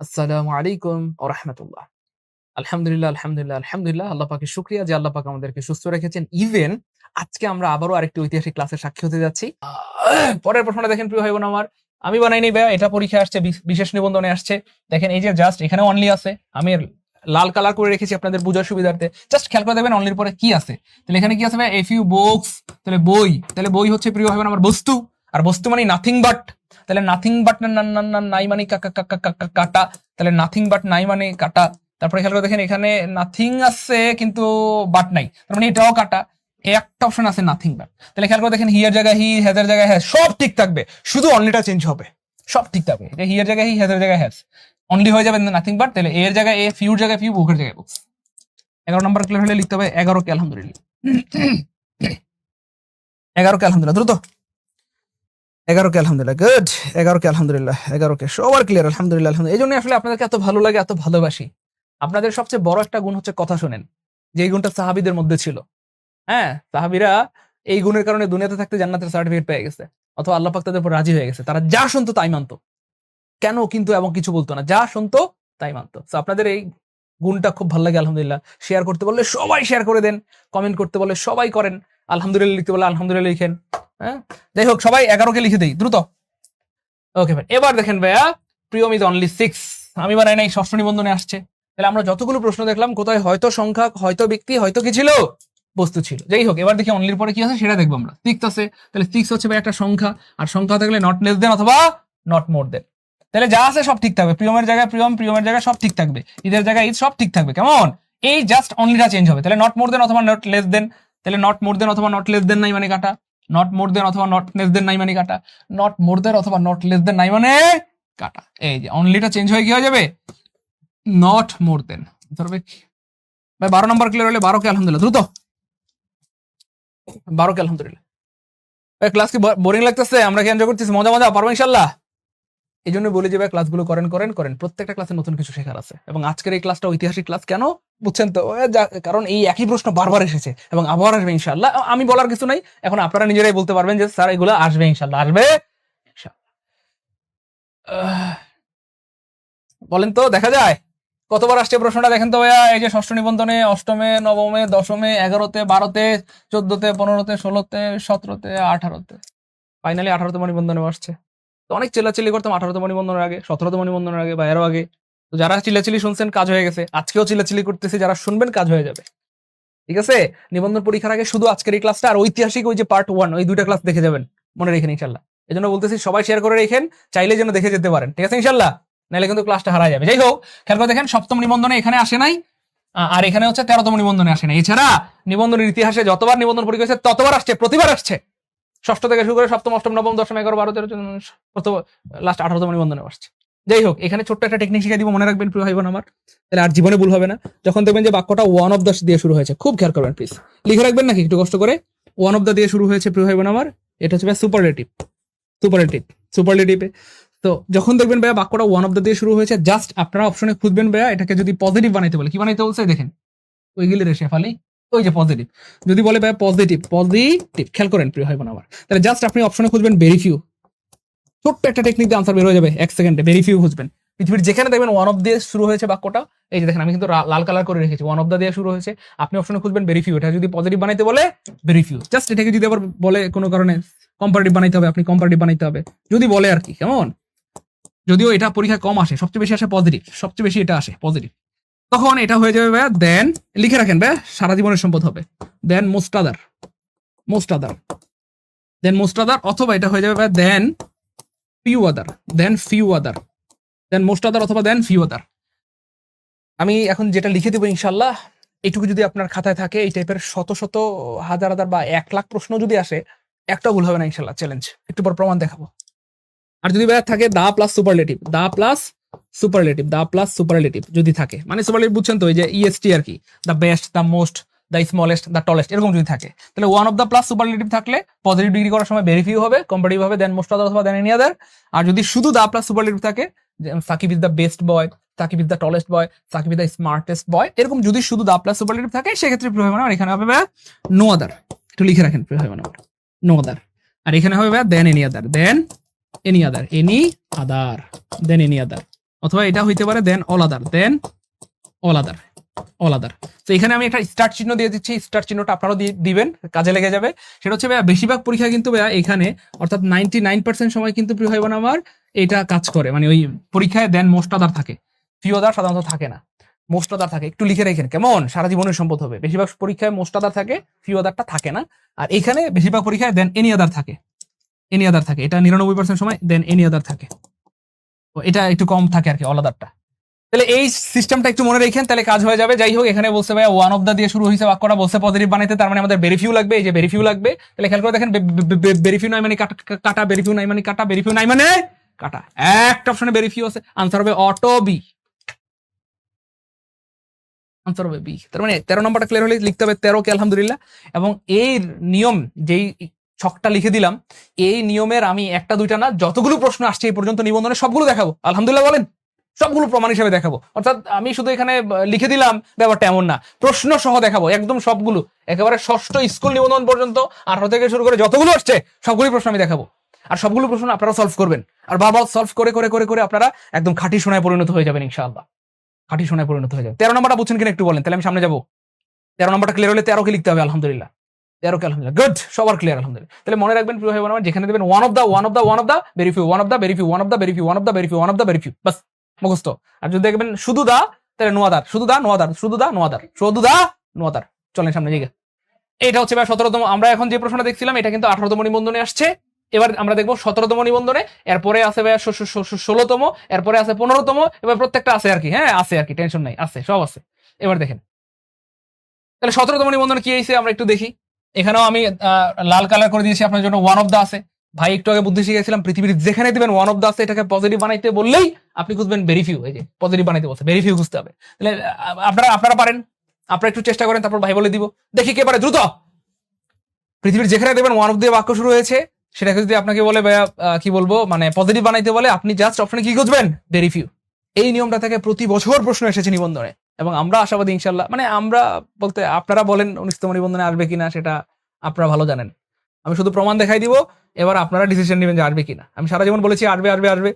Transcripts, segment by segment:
আসসালামু আলাইকুম ও রহমতুল্লাহ। আলহামদুলিল্লাহ আলহামদুলিল্লাহ আলহামদুলিল্লাহ। আল্লাহ পাকে শুক্রিয়া যে আল্লাহ পাক আমাদেরকে সুস্থ রেখেছেন। ইভেন আজকে আমরা আবারও আরেকটি ঐতিহাসিক ক্লাসের সাক্ষী হতে যাচ্ছি। পরের প্রশ্নটা দেখেন প্রিয় ভাই বোন আমার। আমি বানাইনি ভাইয়া, এটা পরীক্ষা আসছে, বিশ- বিশেষ নিবন্ধনে আসছে। দেখেন এই যে জাস্ট এখানে অনলি আছে। আমি লাল কালার করে রেখেছি আপনাদের বোঝার সুবিধার্থে। জাস্ট খেয়াল করে দেবেন অনলির পরে কি আছে। তাহলে এখানে কি আছে ভাই এফ ইউ বুকস তাহলে বই। তাহলে বই হচ্ছে প্রিয় ভাই আমার বস্তু। আর বস্তু মানে নাথিং বাট তাহলে নাথিং বাট নাই মানে কাটা। তাহলে নাথিং বাট নাই মানে কাটা। তারপরে খেয়াল করে দেখেন এখানে নাথিং আছে কিন্তু বাট নাই। তার মানে এটাও কাটা। একটা অপশন আছে নাথিং বাট তাহলে খেয়াল করে দেখেন হিয়ার জায়গায় হি হ্যাজের জায়গায় হ্যাজ সব ঠিক থাকবে। শুধু অনলিটা চেঞ্জ হবে। সব ঠিক থাকবে। এটা হিয়ার জায়গায় হি হ্যাজের জায়গায় হ্যাজ অনলি হয়ে যাবে নাথিং বাট তাহলে এর জায়গায় এ ফিউর জায়গায় ফিউ বুকের জায়গায় বুকস এগারো নম্বর ক্লিয়ার হলে লিখতে হবে এগারো কে আলহামদুলিল্লাহ। এগারো কে আলহামদুলিল্লাহ। দ্রুত। এগারো কে আলহামদুলিল্লাহ গুড এগারো কে আলহামদুলিল্লাহ এগারো কে সবার ক্লিয়ার আলহামদুলিল্লাহ আলহামদুলিল্লাহ। এই জন্য আসলে আপনাদেরকে এত ভালো লাগে, এত ভালোবাসি। আপনাদের সবচেয়ে বড় একটা গুণ হচ্ছে কথা শোনেন, যে এই গুণটা সাহাবিদের মধ্যে ছিল। হ্যাঁ সাহাবিরা এই গুণের কারণে দুনিয়াতে থাকতে জান্নাতের সার্টিফিকেট পেয়ে গেছে, অথবা আল্লাহ পাক তাদের উপর রাজি হয়ে গেছে। তারা যা শুনতো তাই মানতো। কেন, কিন্তু এবং কিছু বলতো না, যা শুনতো তাই মানতো। তো আপনাদের এই গুণটা খুব ভালো লাগে, আলহামদুলিল্লাহ। শেয়ার করতে বললে সবাই শেয়ার করে দেন কমেন্ট করতে বললে সবাই করেন, আলহামদুলিল্লাহ লিখতে বললে আলহামদুলিল্লাহ লিখেন। হ্যাঁ? যাই হোক, সবাই এগারোকে লিখে দেই, দ্রুত। ওকে ভাই। এবার দেখেন ভাইয়া প্রিয়ম ইজ অনলি সিক্স আমি বানাই নাই, ষষ্ঠ নিবন্ধনে আসছে। তাহলে আমরা যতগুলো প্রশ্ন দেখলাম, কোথায় হয়তো সংখ্যা, হয়তো ব্যক্তি, হয়তো কি ছিল? বস্তু ছিল। যাই হোক, এবার দেখি অনলির পরে কি আছে, সেটা দেখব আমরা। সিক্স আছে, তাহলে সিক্স হচ্ছে ভাই একটা সংখ্যা, আর সংখ্যা থাকলে নট লেস দেন অথবা নট মোর দেন তাহলে যা আছে সব ঠিক থাকবে। প্রিয়মের জায়গায় প্রিয়ম প্রিয়মের জায়গায় সব ঠিক থাকবে। ঈদের জায়গায় ঈদ সব ঠিক থাকবে, কেমন? এই জাস্ট অনলিটা চেঞ্জ হবে। তাহলে নট মোর দেন অথবা নট লেস দেন তাহলে নট মোর দেন অথবা নট লেস দেন নাই মানে কাটা। নট মোর দেন অথবা নট লেস দেন নাই মানে কাটা। নট মোর দেন অথবা নট লেস দেন নাই মানে কাটা। এই যে অনলিটা চেঞ্জ হয়ে কি হয়ে যাবে? নট মোর দেন ধরবে। ভাই, বারো নম্বর ক্লিয়ার হলে বারো কে আলহামদুলিল্লাহ। দ্রুত। বারো কে আলহামদুলিল্লাহ ক্লাস কি বোরিং লাগতেছে? আমরা কি এনজয় করতেছি? মজা মজা? পারব ইনশাল্লাহ? এই জন্য বলি যে ক্লাসগুলো করেন করেন করেন। প্রত্যেকটা ক্লাসে নতুন কিছু শেখার আছে। এবং আজকের এই ক্লাসটা ঐতিহাসিক ক্লাস কেন? বুঝছেন তো? কারণ এই একই প্রশ্ন বারবার এসেছে এবং আবার আসবে ইনশাল্লাহ আমি বলার কিছু নাই। এখন আপনারা নিজেরাই বলতে পারবেন যে, স্যার, এগুলো আসবে ইনশাল্লাহ আসবে বলেন তো, দেখা যায়? কতবার আসছে প্রশ্নটা? দেখেন তো ভাইয়া, এই যে ষষ্ঠ নিবন্ধনে অষ্টমে, নবমে, দশমে, এগারোতে, বারোতে, চোদ্দতে, পনেরোতে, ষোলোতে, সতেরোতে, আঠারোতে। ফাইনালি আঠারোতম নিবন্ধনে আসছে। তো অনেক চিল্লাচিল্লি করতাম আঠারোতম নিবন্ধনের আগে, সতেরোতম নিবন্ধনের আগে বা এরও আগে। তো যারা চিল্লাচিল্লি শুনছেন, কাজ হয়ে গেছে। আজকেও চিল্লাচিল্লি করতেছে, যারা শুনবেন, কাজ হয়ে যাবে। ঠিক আছে? নিবন্ধন পরীক্ষার আগে শুধু আজকের এই ক্লাসটা আর ঐতিহাসিক ওই যে পার্ট ওয়ান ওই দুইটা ক্লাস দেখে যাবেন। মনে রেখেন, ইনশাল্লাহ। এই জন্য বলতেছি, সবাই শেয়ার করে রেখেন, চাইলে যেন দেখে যেতে পারেন। ঠিক আছে, ইনশাল্লাহ? নাহলে কিন্তু ক্লাসটা হারা যাবে। যাই হোক, খেয়াল করে দেখেন, সপ্তম নিবন্ধনে এখানে আসে নাই। আর এখানে হচ্ছে তেরোতম নিবন্ধনে আসে না এছাড়া নিবন্ধনের ইতিহাসে যতবার নিবন্ধন পরীক্ষা হয়েছে, ততবার আসছে, প্রতিবার আসছে। ষষ্ঠ থেকে শুরু করে সপ্তম, অষ্টম, নবম, দশম, এগারো, বারো, তেরো লাস্ট আঠারোতম নিবন্ধনে আসছে যাই হোক, এখানে ছোট্ট একটা টেকনিক শিখে দিব, মনে রাখবেন, প্রিয় ভাই বোন আমার। তাহলে আর জীবনে ভুল হবে না। যখন দেখবেন যে বাক্যটা ওয়ান অফ দ্য দিয়ে শুরু হয়েছে, খুব খেয়াল করবেন প্লিজ লিখে রাখবেন নাকি একটু কষ্ট করে? ওয়ান অফ দ্য দিয়ে শুরু হয়েছে, প্রিয় ভাই বোন আমার। এটা হচ্ছে সুপারলেটিভ সুপারলেটিভ সুপারলেটিভে তো যখন দেখবেন ভাইয়া বাক্যটা ওয়ান অফ দ্য দিয়ে শুরু হয়েছে জাস্ট আপনারা অপশনে খুঁজবেন ভাইয়া, এটাকে যদি পজিটিভ বানাইতে বলে। কি বানাইতে বলছে? দেখেন। ওইগুলি রে শেফালি। ওই যে পজিটিভ যদি বলে ভাই পজিটিভ পজিটিভ খেয়াল করেন, প্রিয় হয় আমার। তাহলে জাস্ট আপনি অপশনে খুঁজবেন ভেরি ফিউ ছোট্ট একটা টেকনিক দিয়ে আনসার বের হয়ে যাবে এক সেকেন্ডে ভেরি ফিউ খুঁজবেন। পৃথিবীর যেখানে দেখবেন ওয়ান অফ দিয়ে শুরু হয়েছে বাক্যটা, এই যে দেখেন আমি কিন্তু লাল কালার করে রেখেছি ওয়ান অফ দা দিয়ে শুরু হয়েছে। আপনি অপশনে খুঁজবেন ভেরি ফিউ এটা যদি পজিটিভ বানাইতে বলে ভেরি ফিউ জাস্ট এটাকে যদি আবার বলে কোনো কারণে কম্পারেটিভ বানাইতে হবে, আপনি কম্পারেটিভ বানাইতে হবে। যদি বলে আর কি, কেমন? যদিও এটা পরীক্ষা কম আসে, সবচেয়ে বেশি আসে পজিটিভ সবচেয়ে বেশি এটা আসে পজিটিভ তখন এটা হয়ে যাবে ভাইয়া দেন লিখে রাখেন ভাইয়া, সারা জীবনের সম্পদ হবে। Than most other most other than most other অথবা এটা হয়ে যাবে ভাইয়া than few other than few other than most other অথবা দেন ফিউ আদার আমি এখন যেটা লিখে দেবো ইনশাল্লাহ এটুকু যদি আপনার খাতায় থাকে, এই টাইপের শত শত হাজার হাজার বা এক লাখ প্রশ্ন যদি আসে একটা ভুল হবে না ইনশাল্লাহ চ্যালেঞ্জ একটু পর প্রমাণ দেখাবো। আর যদি ভাইয়া থাকে the plus superlative, the plus superlative the plus superlative যদি থাকে। মানে সুপারলেটিভ বুঝছেন তো, এই যে ইএসটি আর কি the best the most the smallest the tallest এরকম যদি থাকে। তাহলে one of the plus superlative থাকলে পজিটিভ ডিগ্রি করার সময় ভেরিফিউ হবে কম্পারেটিভ হবে দেন মোস্ট অথবা দেন এনি আদার আর যদি শুধু দা প্লাস সুপারলেটিভ থাকে Sakib is the best boy Sakib is the tallest boy Sakib is the smartest boy এরকম যদি শুধু দা প্লাস সুপারলেটিভ থাকে, সেক্ষেত্রে প্রিয় ভাই এখানে হবে নো আদার একটু লিখে রাখেন প্রিয় ভাই নো আদার আর এখানে হবে than any other than any other any other than any other অথবা এটা হইতে পারে than all other than all other all other তো এখানে আমি একটা স্টার চিহ্ন দিয়ে দিচ্ছি স্টার চিহ্নটা আপনারাও দিবেন, কাজে লেগে যাবে। সেটা হচ্ছে ভাইয়া, বেশিরভাগ পরীক্ষা কিন্তু ভাইয়া এখানে, অর্থাৎ নাইনটি নাইন পার্সেন্ট সময় কিন্তু প্রিয় ভাই আমার এটা কাজ করে। মানে ওই পরীক্ষায় দেন মোস্ট আদার থাকে। ফিউ আদার সাধারণত থাকে না। মোস্ট আদার থাকে। একটু লিখে রেখেন, কেমন? সারা জীবনের সম্পদ হবে। বেশিরভাগ পরীক্ষায় মোস্ট আদার থাকে ফিউ আদারটা থাকে না। আর এখানে বেশিরভাগ পরীক্ষায় দেন এনি আদার থাকে। এনি আদার থাকে। এটা নিরানব্বই পার্সেন্ট সময় দেন এনি আদার থাকে। এটা একটু কম থাকে আর কি অল আদারটা তাহলে এই সিস্টেমটা একটু মনে রেখেন, তাহলে কাজ হয়ে যাবে। যাই হোক, এখানে বলছে ভাই ওয়ান অফ দা দিয়ে শুরু হয়েছে বাক্যটা, বলছে পজিটিভ বানাইতে, তার মানে আমাদের বেরিফিউ লাগবে, এই যে বেরিফিউ লাগবে। তাহলে খেয়াল করে দেখেন বেরিফিউ নাই মানে কাটা বেরিফিউ নাই মানে কাটা বেরিফিউ নাই মানে কাটা। একটা অপশনে বেরিফিউ আছে আনসার হবে অটো বি আনসার হবে বি তার মানে তেরো নম্বরটা ক্লিয়ার হলে লিখতে হবে তেরো কে আলহামদুলিল্লাহ। এবং এই নিয়ম, যেই ছকটা লিখে দিলাম। এই নিয়মের আমি একটা, দুইটা না যতগুলো প্রশ্ন আসছে এই পর্যন্ত নিবন্ধনে সবগুলো দেখাবো। আলহামদুলিল্লাহ বলেন, সবগুলো প্রমাণ হিসেবে দেখাবো। অর্থাৎ আমি শুধু এখানে লিখে দিলাম, ব্যাপারটা এমন না। প্রশ্ন সহ দেখাবো, একদম সবগুলো। একেবারে ষষ্ঠ স্কুল নিবন্ধন পর্যন্ত, আঠারো থেকে শুরু করে যতগুলো আসছে, সবগুলোই প্রশ্ন আমি দেখাবো। আর সবগুলো প্রশ্ন আপনারা সলভ করবেন। আর বাবা সলভ করে করে করে করে আপনারা একদম খাঁটি সোনায় পরিণত হয়ে যাবেন, ইনশাআল্লাহ। খাঁটি সোনায় পরিণত হয়ে যাবে তেরো নম্বরটা বুঝছেন কিনা একটু বলেন, তাহলে আমি সামনে যাব। তেরো নম্বরটা ক্লিয়ার হলে তেরোকে লিখতে হবে, আলহামদুলিল্লাহ। আলহামদুলিল্লাহ গুড সবার ক্লিয়ার আলহামদুলিল্লাহ তাহলে মনে রাখবেন, প্রিয় ভাই যেখানে দেবেন one of the one of the one of the very few one of the very few one of the very few one of the very few one of the very few বাস, মুখস্থ। আর যদি দেখবেন শুধু দা, তাহলে নোয়াদার। শুধু দা, নোয়াদার। শুধু দা, নোয়াদার। শুধু দা, নোয়াদার। চলেন সামনে জায়গা এটা হচ্ছে ভাই সতেরোতম, আমরা এখন যে প্রশ্নটা দেখছিলাম, এটা কিন্তু আঠারোতম নিবন্ধনে আসছে। এবার আমরা দেখব সতেরোতম নিবন্ধনে, এরপরে আছে ভাই ষোলোতম, এরপরে আছে পনেরোতম, এবার প্রত্যেকটা আছে আর কি হ্যাঁ আছে আর কি টেনশন নাই, আছে, সব আছে। এবার দেখেন। তাহলে সতেরোতম নিবন্ধনে কি হয়েছে, আমরা একটু দেখি। এখানেও আমি লাল কালার করে দিয়েছি, আপনার জন্য ওয়ান অফ দা আছে। ভাই, একটু আগে বুদ্ধি শিখেছিলাম, পৃথিবীর যেখানে দিবেন ওয়ান অফ দা আছে, এটাকে পজিটিভ বানাইতে বললেই আপনি খুঁজবেন ভেরিফিউ এই যে পজিটিভ বানাইতে বলছে ভেরিফিউ খুঁজতে হবে। তাহলে আপনারা আপনারা পারেন। আপনারা একটু চেষ্টা করেন, তারপর ভাই বলে দিব। দেখি কে পারে, দ্রুত। পৃথিবীর যেখানে দেবেন ওয়ান অফ দিয়ে বাক্য শুরু হয়েছে। সেটাকে যদি আপনাকে বলে, ভাইয়া কি বলব মানে পজিটিভ বানাইতে বলে, আপনি জাস্ট অপশনে কি খুঁজবেন? ভেরিফিউ এই নিয়মটা থেকে প্রতি বছর প্রশ্ন এসেছে নিবন্ধনে। এবং আমরা আশাবাদী ইনশাল্লাহ মানে আমরা বলতে আপনারা বলেন উনিশতম নিবন্ধনে আসবে কিনা সেটা আপনারা ভালো জানেন। আমি শুধু প্রমাণ দেখাই দিব, এবার আপনারা ডিসিশন নেবেন যে আসবে কিনা। আমি সারা জীবন বলেছি আসবে আসবে আসবে।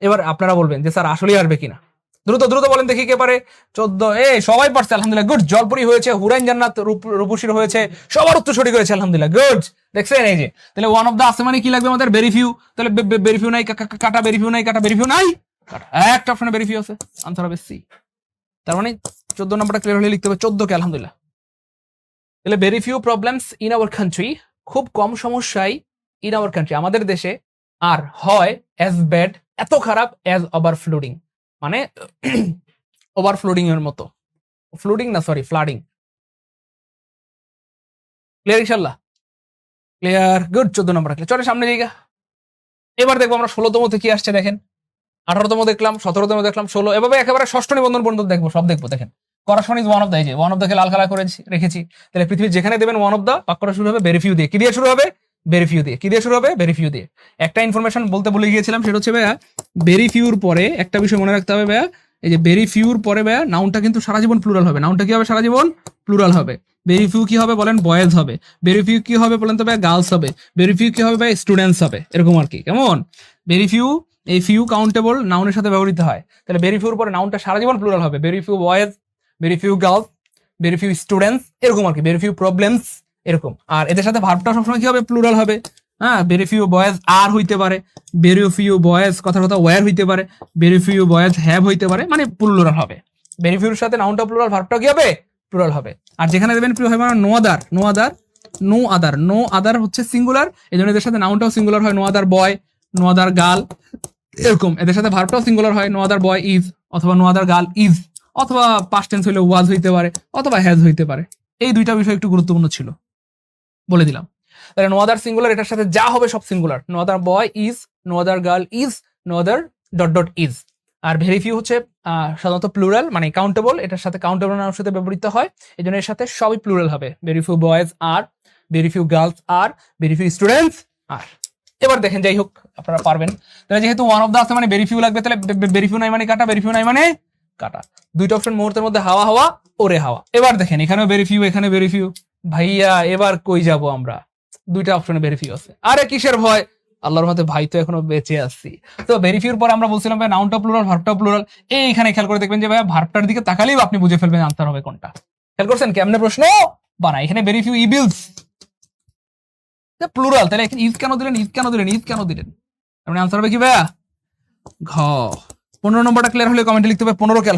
এবার আপনারা বলবেন যে স্যার আসলেই আসবে কিনা। দ্রুত দ্রুত বলেন দেখি কে পারে। চোদ্দ, এ, সবাই পারছে, আলহামদুলিল্লাহ গুড জলপুরি হয়েছে, হুরাইন জান্নাত, রূপ- রূপসীর হয়েছে, সবার উত্তর সঠিক হয়েছে, আলহামদুলিল্লাহ গুড দেখছেন এই যে, তাহলে ওয়ান অফ দা আছে মানে কি লাগবে আমাদের? বেরিফিউ তাহলে বেরিফিউ নাই কাটা বেরিফিউ নাই, কাটা বেরিফিউ নাই। কাটা, একটা অপশনে বেরিফিউ আছে। আনসার হবে সি তার মানে চোদ্দ নম্বরটা ক্লিয়ার হলে লিখতে হবে চোদ্দ কে আলহামদুলিল্লাহ। তাহলে very few problems in our country খুব কম সমস্যাই ইন আওয়ার কান্ট্রি আমাদের দেশে আর হয় অ্যাজ ব্যাড এত খারাপ অ্যাজ ওভার ফ্লুডিং মানে ওভার ফ্লুডিং এর মতো। ফ্লুডিং না সরি ফ্লাডিং ক্লিয়ার ইনশাল্লাহ ক্লিয়ার গুড চোদ্দ নম্বর ক্লিয়ার চলে সামনে জায়গা এবার দেখব আমরা ষোলোতম থেকে আসছে, দেখেন। আঠারোতম দেখলাম, সতেরোতম দেখলাম, ষোলো, এভাবে একেবারে ষষ্ঠ নিবন্ধন পর্যন্ত দেখব, সব দেখব, দেখেন। Corruption is one of the যে ওয়ান অফ দ্য লাল কালার করেছি, রেখেছি। তাহলে পৃথিবীর যেখানে দেবেন ওয়ান অফ দ্য বাক্যটা শুরু হবে বেরিফিউ দিয়ে। কি দিয়ে শুরু হবে? বেরিফিউ দিয়ে। কি দিয়ে শুরু হবে? বেরিফিউ দিয়ে। একটা ইনফরমেশন বলতে ভুলে গিয়েছিলাম, সেটা হচ্ছে ভাইয়া বেরিফিউর পরে একটা বিষয় মনে রাখতে হবে ভাইয়া, এই যে বেরিফিউর পরে ভাইয়া নাউনটা কিন্তু সারা জীবন প্লুরাল হবে। নাউনটা কি হবে? সারা জীবন প্লুরাল হবে। বেরিফিউ কি হবে বলেন? বয়েজ হবে। বেরিফিউ কি হবে বলেন তো ভাইয়া? গার্লস হবে। বেরিফিউ কি হবে ভাই স্টুডেন্টস হবে। এরকম আর কি। কেমন? বেরিফিউ এই ফিউ কাউন্টেবল নাউনের সাথে ব্যবহৃত হয়। তাহলে বেরিফিউর পরে নাউনটা সারা জীবন প্লুরাল হবে। Very few boys very few girls very few students এরকম আর কি। বেরিফিউ প্রবলেমস এরকম। আর এদের সাথে ভার্বটা সবসময় কি হবে? প্লুরাল হবে। হ্যাঁ বেরিফিউ বয়েজ আর হইতে পারে। বেরিফিউ বয়েজ কথা কথা ওয়ার হইতে পারে। বেরিফিউ বয়েজ হ্যাভ হইতে পারে। মানে প্লুরাল হবে। বেরিফিউর সাথে নাউনটা প্লুরাল ভার্বটা কি হবে? প্লুরাল হবে। আর যেখানে দেবেন প্রিয় হয় no other no other no other no other হচ্ছে সিঙ্গুলার এই জন্য এদের সাথে নাউনটাও সিঙ্গুলার হয়। No other boy no other girl এরকম। এদের সাথে ভার্বটাও সিঙ্গুলার হয় নো আদার বয় ইজ অথবা নো আদার গার্ল ইজ অথবা পাস্ট টেন্স হইলে ওয়াজ হইতে পারে, অথবা হ্যাজ হইতে পারে। এই দুইটা বিষয় একটু গুরুত্বপূর্ণ ছিল। বলে দিলাম। তাহলে নো আদার সিঙ্গুলার এটার সাথে যা হবে সব singular no other boy is no other girl is no other dot dot is R very few হচ্ছে সাধারণত প্লুরাল মানে কাউন্টেবল এটার সাথে কাউন্টেবল নামের সাথে ব্যবহৃত হয়। এই জন্য এর সাথে সবই প্লুরাল হবে। ভেরি ফিউ বয়েজ আর ভেরি ফিউ গার্লস আর ভেরি ফিউ স্টুডেন্টস আর এবার দেখেন, যাই হোক, আপনারা পারবেন। তাহলে যেহেতু ওয়ান অফ দা আছে মানে ভেরি ফিউ লাগবে, তাহলে ভেরি ফিউ নাই মানে কাটা ভেরি ফিউ নাই মানে কাটা। দুইটা অপশন মুহূর্তের মধ্যে হাওয়া হাওয়া, ওরে হাওয়া। এবার দেখেন, এখানেও ভেরি ফিউ এখানে ভেরি ফিউ ভাইয়া, এবার কই যাব আমরা? দুইটা অপশনে ভেরি ফিউ আছে। আরে কিসের ভয়? আল্লাহর মতে ভাই তো এখনও বেঁচে আছি। তো ভেরিফিউর পর আমরা বলছিলাম, ভাই নাউনটা প্লুরাল ভার্বটা প্লুরাল এইখানে খেয়াল করে দেখবেন যে ভাই ভার্বটার দিকে তাকালেই আপনি বুঝে ফেলবেন আনসার হবে কোনটা। খেয়াল করছেন? কেমনে প্রশ্ন? বানা এখানে ভেরিফিউ ইবিলস প্লুরাল তাহলে ইজ কেন দিলেন? ইজ কেন দিলেন? ইজ কেন দিলেন? মানে আনসার হবে কি ভাইয়া? ঘ। পনেরো নম্বরটা ক্লিয়ার হলে কমেন্টে লিখতে হবে পনেরো কে